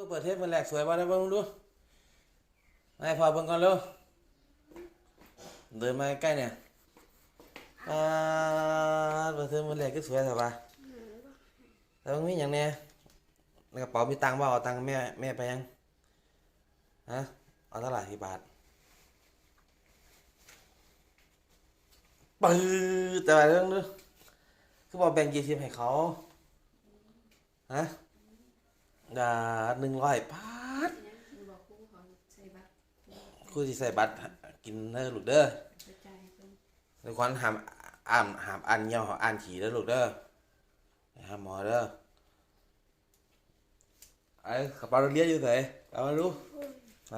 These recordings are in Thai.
ดูเปิดเทปมันแหลกสวยป่ะนะเบิ่งดูให้พอเบิ่งก่อนเร็วเดินมาใกล้เนี่ยอ่าเปิดเทปมันแหลกก็สวยใช่ปะแล้วมันมีอย่างเนี้ยในกระเป๋ามีตังค์บ่เอาตังค์แม่แม่ไปยังฮะเอาเท่าไหร่กี่บาทปื้อแต่ว่าเรื่องนึงคือบอกแบ่งยี่สิบให้เขาฮะ หนึ่งร้อยบาทบอกครูเขาใส่บัตรครูสิใส่บัตรกินเด้อลูกเด้อไปจ่ายเพิ่นในควันหามอ่านหามอ่านเหี่ยวอ่านขี่เด้อลูกเด้อไปหาหมอเด้อไอ้กระเป๋าเรียนอยู่ไหนเอามาดูไหน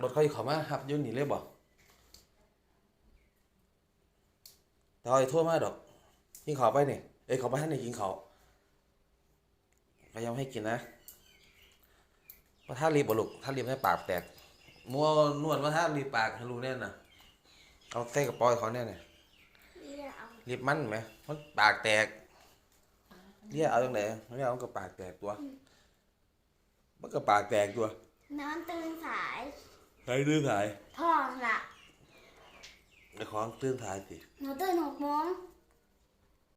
รถเขาอยู่เขามาหับอยุ่นนี่เลยบอก แต่เอาไอ้โทั่วมาดอกกินเขาวไปเนี่ยเอ้ยเขาไม่ให้ในกินเขาวพยายามให้กินนะว่าถ้ารีบบ่ลูกถ้ารีบให้ปากแตกมัวนวดว่าถ้ารีบปากให้รู้แน่นน่ะเอาเส้กระปอยเขาแน่เนี่ยเรียกเอารีบมันไหมมันปากแตกเรียกเอาตรงไหนเรียกเอากับปากแตกตัวมันก็ปากแตกตัว นอนตื่นสายใครตื้นถ่ายพ่อละ ไปคล้องตื้นถ่ายสิ หนูตื่นหกโมง